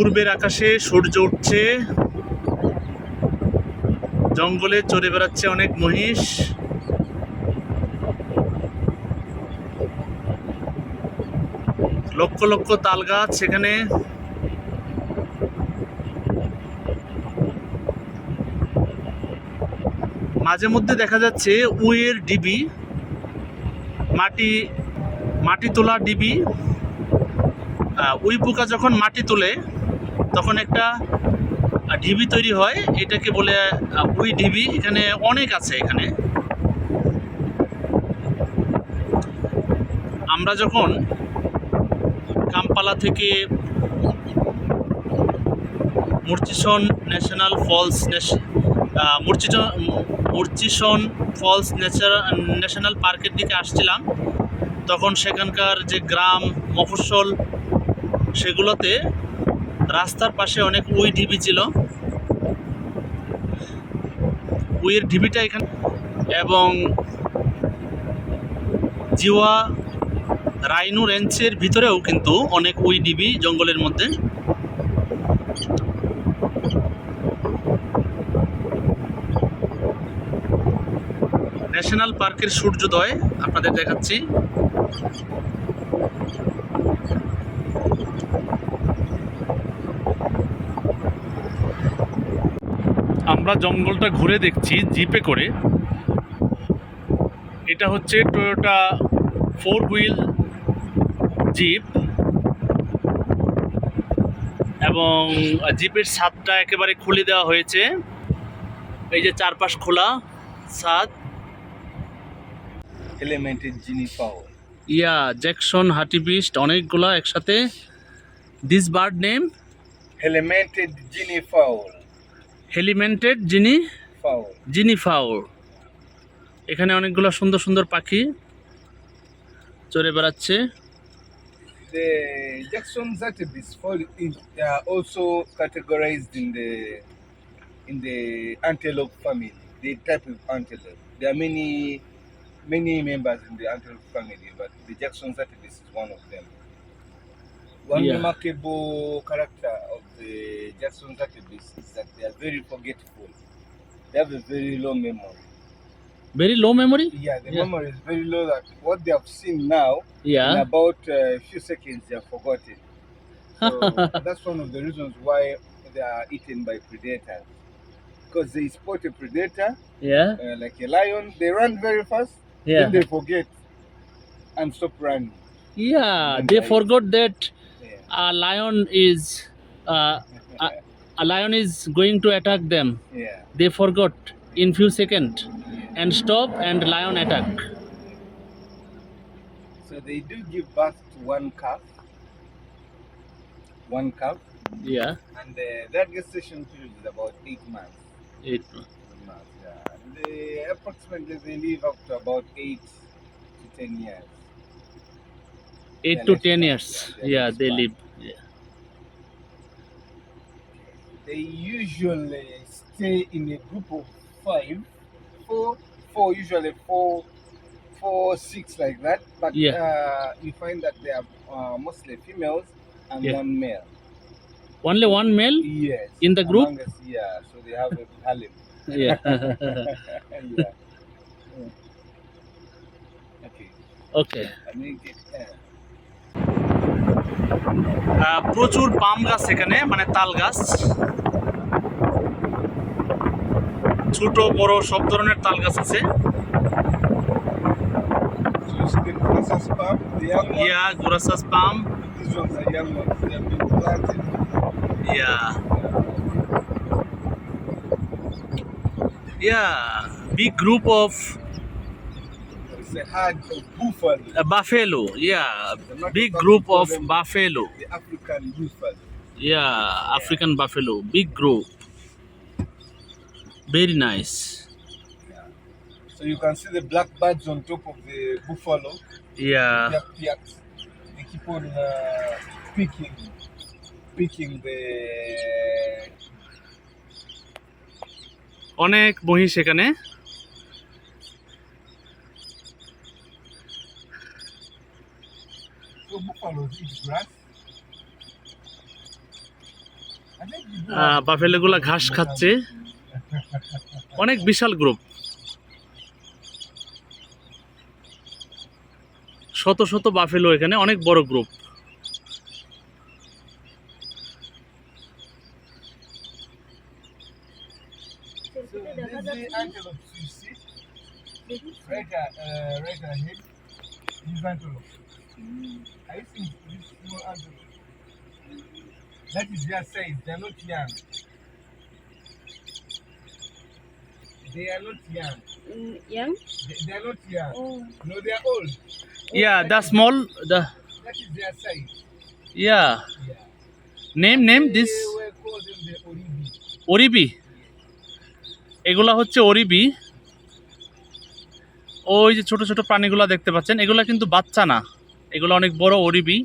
পূর্বের আকাশে সূর্য উঠছে। জঙ্গলে চড়ে বেড়াচ্ছে অনেক মহিষ। লক্ষ লক্ষ তাল গাছ সেখানে মাঝে মধ্যে দেখা যাচ্ছে উয়ের ডিবি, মাটি মাটি তোলা ডিবি। উই পোকা যখন মাটি তোলে তখন একটা ঢিবি তৈরি হয়, এটাকে বলে উই ঢিবি, এখানে অনেক আছে এখানে। আমরা যখন কাম্পালা থেকে Murchison National Falls Murchison Murchison Falls National পার্কের দিকে আসছিলাম, তখন সেখানকার যে গ্রাম, মফস্বল, সেগুলোতে রাস্তার পাশে অনেক উই ঢিবি ছিল। উইয়ের ঢিবিটা এখানে। এবং জিওয়া রাইনু রেঞ্চের ভিতরেও কিন্তু অনেক উই ডিবি জঙ্গলের মধ্যে। ন্যাশনাল পার্কের সূর্যোদয় আপনাদের দেখাচ্ছি। আমরা জঙ্গলটা ঘুরে দেখছি জিপে করে। এটা হচ্ছে টয়োটা ফোর হুইল জিপ এবং জিপের ছাদটা একেবারে খুলে দেওয়া হয়েছে। এই যে চারপাশ খোলা ছাদ। Elemented Ginny fowl. Yeah Jackson hartebeest অনেকগুলা একসাথে। This bird name Elemented Ginny fowl. Helmeted guinea. Guinea fowl এখানে অনেকগুলো সুন্দর সুন্দর পাখি চড়ে বেড়াচ্ছে The Jackson Zatibis fall in, they are also categorized in the in the antelope family, the type of antelope. There are many many members in the antelope family, but the Jackson Zatibis is one of them. One Yeah. remarkable character of the Jackson database is that they are very forgetful. They have a very low memory. Very low memory? Yeah, the Yeah. memory is very low that what they have seen now, in about a few seconds, they have forgotten. So that's one of the reasons why they are eaten by predators. Because they spot a predator, Yeah. uh, like a lion, they run very fast, Yeah. then they forget and stop running. Yeah. They forgot that Yeah. a lion is uh, a, a lion is going to attack them yeah. they forgot in few seconds and stop and lion attack So they do give birth to one calf. One calf, yeah and uh, their gestation period is about eight months. Eight months, yeah. And they approximately they live up to about eight to ten years. 8 to 10 years yeah they live yeah. They usually stay in a group of five, four, four, usually four, four, six like that. But Yeah. uh, you find that they are uh, mostly females and Yeah. one male. only one male Yes. In the group? among us, yeah. So they have a harem. yeah yeah. Okay. okay I mean, it, uh, আহ, প্রচুর পাম গাছ এখানে মানে তাল গাছ। ছোট, বড়, সব ধরনের তাল গাছ আছে। Big group of It's a herd of buffalo. uh, buffalo yeah big group of buffalo The African buffalo. yeah african buffalo big group very nice So you can see the black birds on top of the buffalo. yeah Piak piaks. They keep on uh, picking, picking the. অনেক মহিষ এখানে বাফেলে ঘাস খাচ্ছে। অনেক বিশাল group শত শত buffalo এখানে অনেক বড় group Are you seeing this small antelope? That is their size. They are not young. They are not young. Mm, Yang? They, they are not young. Oh. No, they are old. Yeah the small the That is their size. Yeah Yeah. Name name this They were called them the Oribi. Oribi এগুলা হচ্ছে ওরিবি ওই যে ছোট ছোট প্রাণীগুলা দেখতে পাচ্ছেন এগুলা কিন্তু বাচ্চা না এগুলো অনেক বড় ওরিবি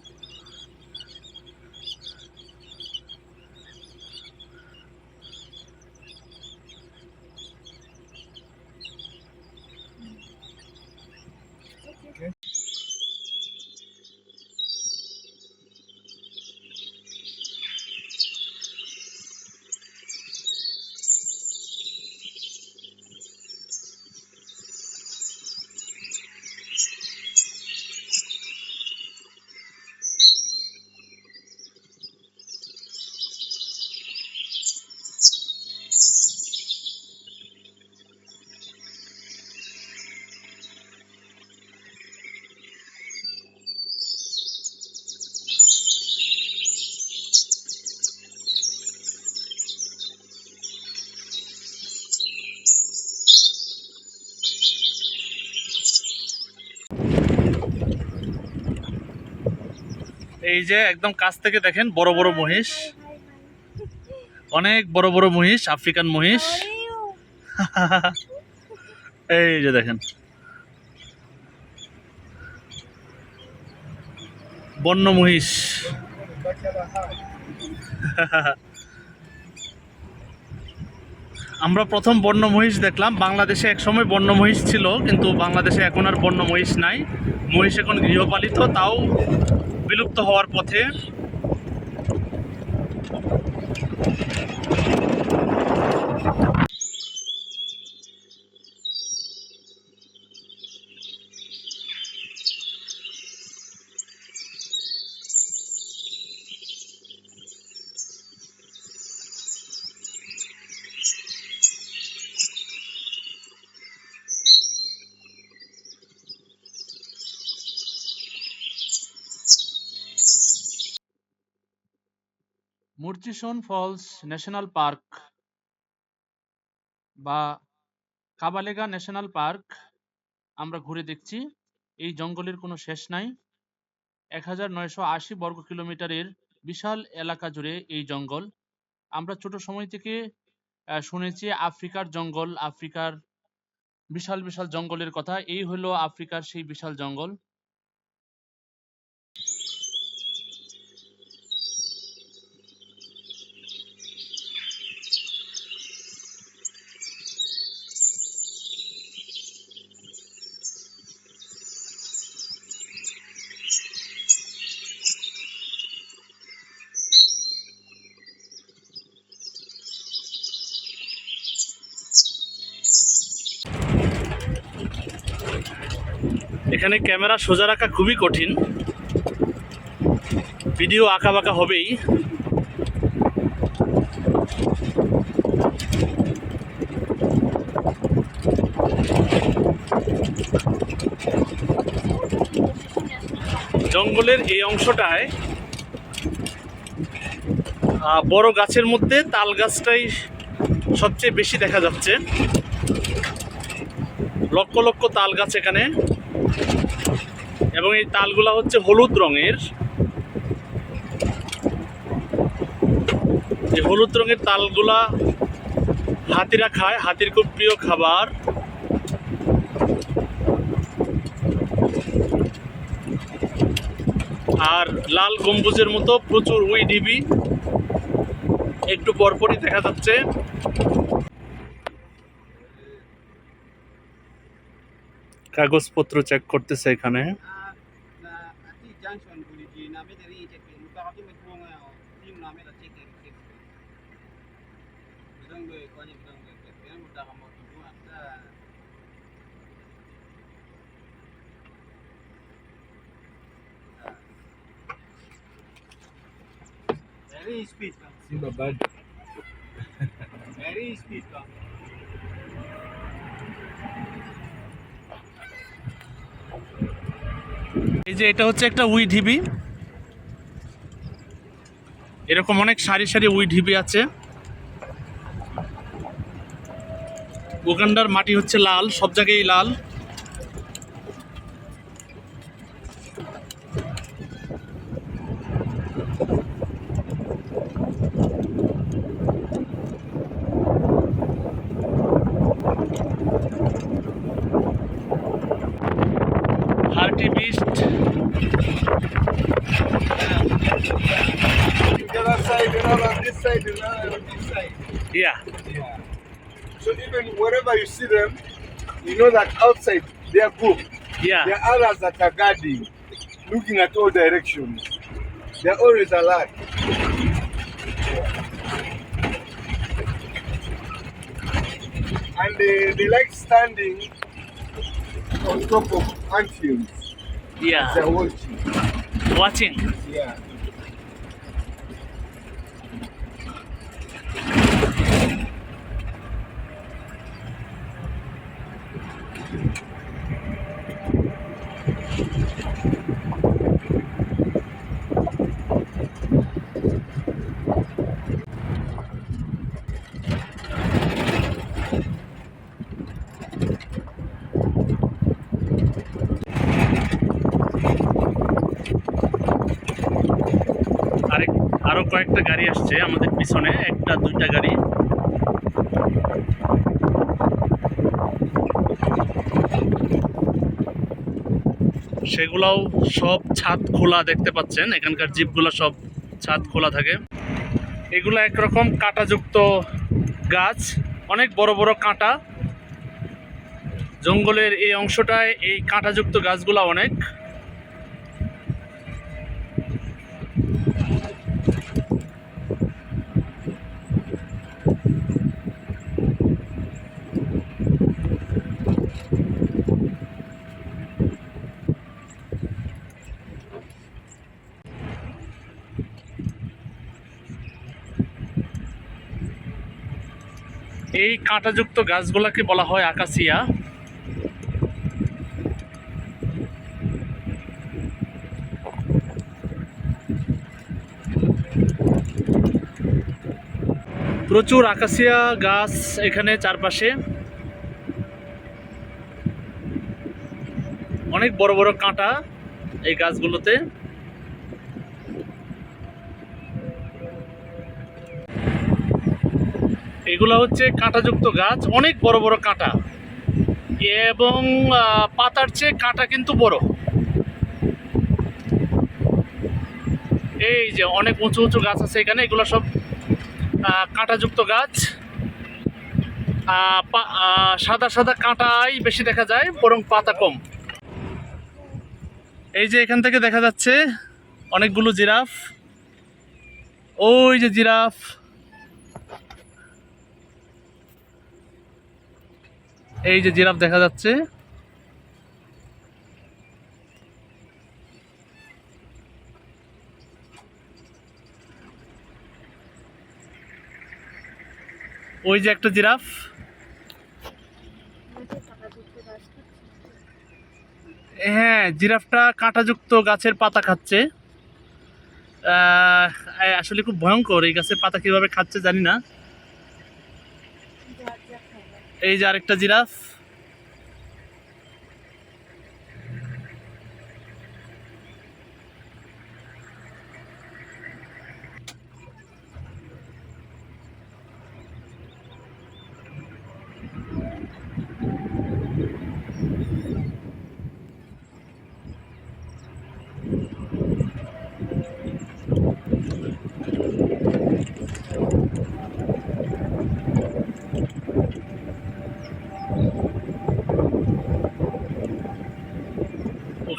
এই যে একদম কাছ থেকে দেখেন বড় বড় মহিষ। অনেক বড় বড় মহিষ, আফ্রিকান মহিষ। এই যে দেখেন। বন্য মহিষ। আমরা প্রথম বন্য মহিষ দেখলাম। বাংলাদেশে একসময় বন্য মহিষ ছিল, কিন্তু বাংলাদেশে এখন আর বন্য মহিষ নাই। মহিষ এখন গৃহপালিত, তাও বিলুপ্ত হওয়ার পথে। মুরচিসন ফলস ন্যাশনাল পার্ক বা কাবালেগা ন্যাশনাল পার্ক আমরা ঘুরে দেখছি। এই জঙ্গলের কোনো শেষ নাই। এক হাজার নয়শো আশি বর্গ কিলোমিটারের বিশাল এলাকা জুড়ে এই জঙ্গল। আমরা ছোট সময় থেকে শুনেছি আফ্রিকার জঙ্গল, আফ্রিকার বিশাল বিশাল জঙ্গলের কথা। এই হলো আফ্রিকার সেই বিশাল জঙ্গল। এখানে ক্যামেরা সোজা রাখা খুবই কঠিন। ভিডিও আঁকা বাঁকা হবেই। জঙ্গলের এই অংশটায় বড় গাছের মধ্যে তাল গাছটাই সবচেয়ে বেশি দেখা যাচ্ছে। লক্ষ লক্ষ তাল গাছ এখানে। এবং এই তালগুলা হচ্ছে হলুদ রঙের। হলুদ রঙের তালগুলা হাতিরা খায়, হাতির খুব প্রিয় খাবার। আর লাল গম্বুজের মতো প্রচুর উই ডিবি। একটু পরপরই দেখা যাচ্ছে। কাগজপত্র চেক করতেছে এখানে। sanction politik nami dari cekin muka kaki mekong ya tim nami dari cekin cekin gue kau aja bidang gue cekin muda kamu dulu ada very speed bang. Simba bad. very speed. এই যে এটা হচ্ছে একটা we ঢিবি। এরকম অনেক সারি সারি উই ঢিবি আছে। উগান্ডার মাটি হচ্ছে লাল, সব জায়গায় লাল। Yeah. Yeah. So even wherever you see them, you know that outside they are good. Yeah. There are others that are guarding, looking at all directions. They're always alert. And they, they like standing on top of ant hills. Yeah. They're watching. Watching? Yeah. আরও কয়েকটা গাড়ি আসছে আমাদের পিছনে, একটা, দুইটা গাড়ি। সেগুলাও সব ছাদ খোলা দেখতে পাচ্ছেন, এখানকার জিপগুলো সব ছাদ খোলা থাকে। এগুলো একরকম কাঁটাযুক্ত গাছ, অনেক বড় বড় কাঁটা। জঙ্গলের এই অংশটায় এই কাঁটাযুক্ত গাছগুলো অনেক। এই কাঁটাযুক্ত গাছগুলাকে বলা হয় আকাশিয়া। প্রচুর আকাশিয়া গাছ এখানে চারপাশে। অনেক বড় বড় কাঁটা এই গাছগুলোতে। এগুলো হচ্ছে কাঁটাযুক্ত গাছ, অনেক বড় বড় কাঁটা। এবং পাতার চেয়ে কাঁটা কিন্তু বড়। এই যে অনেক উঁচু উঁচু গাছ আছে এখানে, এগুলো সব কাঁটাযুক্ত গাছ। সাদা সাদা কাঁটাই বেশি দেখা যায়, বরং পাতা কম। এই যে এখান থেকে দেখা যাচ্ছে অনেকগুলো জিরাফ। ওই যে জিরাফ। এই যে জিরাফ দেখা যাচ্ছে। ওই যে একটা জিরাফ। হ্যাঁ জিরাফটা কাঁটাযুক্ত গাছের পাতা খাচ্ছে। আসলে খুব ভয়ঙ্কর এই গাছের পাতা কীভাবে খাচ্ছে জানি না। এই যে আরেকটা জিরাফ।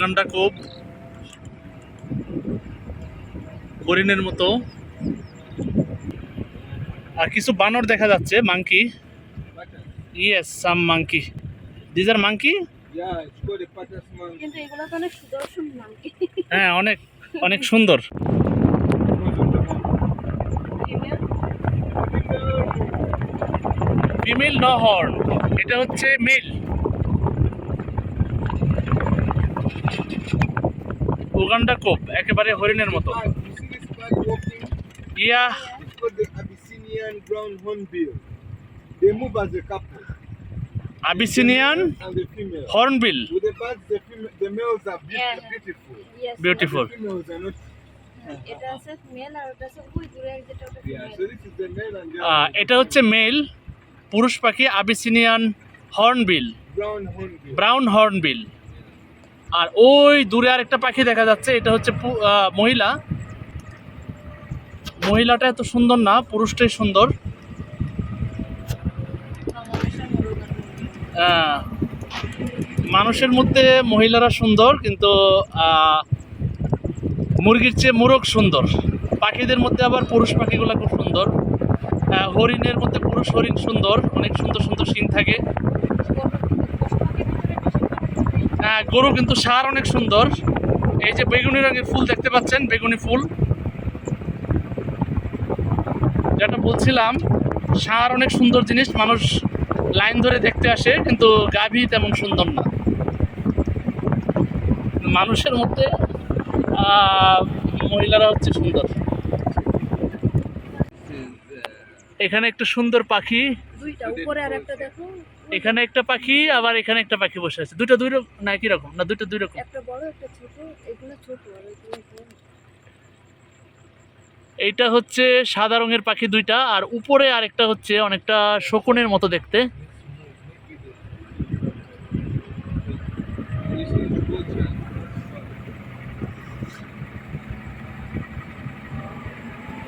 ওখানটা খুব হরিণের মতো। আর কিছু বানর দেখা যাচ্ছে monkey. Yes some monkey these are monkey হ্যাঁ অনেক অনেক সুন্দর। ফিমেল ন হর্ন এটা হচ্ছে মেল উগান্ডা কোপ একেবারে হরিণের মতো Bird, you see this bird walking? Yeah It's called the Abyssinian brown hornbill. They move as a couple. Abyssinian and the female. Hornbill With the birds, the, fem- the males are Uganda kob একেবারে হরিণের মতো। ইয়া। Abyssinian hornbill beautiful এটা হচ্ছে male পুরুষ পাখি Abyssinian hornbill brown hornbill brown hornbill আর ওই দূরে আরেকটা পাখি দেখা যাচ্ছে, এটা হচ্ছে মহিলা। মহিলাটা এত সুন্দর না, পুরুষটাই সুন্দর। মানুষের মধ্যে মহিলারা সুন্দর, কিন্তু মুরগির চেয়ে মুরগ সুন্দর। পাখিদের মধ্যে আবার পুরুষ পাখিগুলো খুব সুন্দর। হরিণের মধ্যে পুরুষ হরিণ সুন্দর, অনেক সুন্দর সুন্দর সিন থাকে। গরু কিন্তু সার অনেক সুন্দর। এই যে বেগুনি রঙের ফুল দেখতে পাচ্ছেন, বেগুনি ফুল। যেটা বলছিলাম, সার অনেক সুন্দর জিনিস, মানুষ লাইন ধরে দেখতে আসে, কিন্তু গাভী তেমন সুন্দর না। মানুষের মধ্যে মহিলারা হচ্ছে সুন্দর। এখানে একটা সুন্দর পাখি। দুইটা, উপরে আর একটা দেখো। এখানে একটা পাখি আবার এখানে একটা পাখি বসে আছে। দুটো দুই রকম না একই রকম না দুটো দুই রকম? একটা বড় একটা ছোট এগুলো ছোট এইটা হচ্ছে সাদা রঙের পাখি দুইটা আর উপরে আরেকটা হচ্ছে অনেকটা শকুনের মতো দেখতে।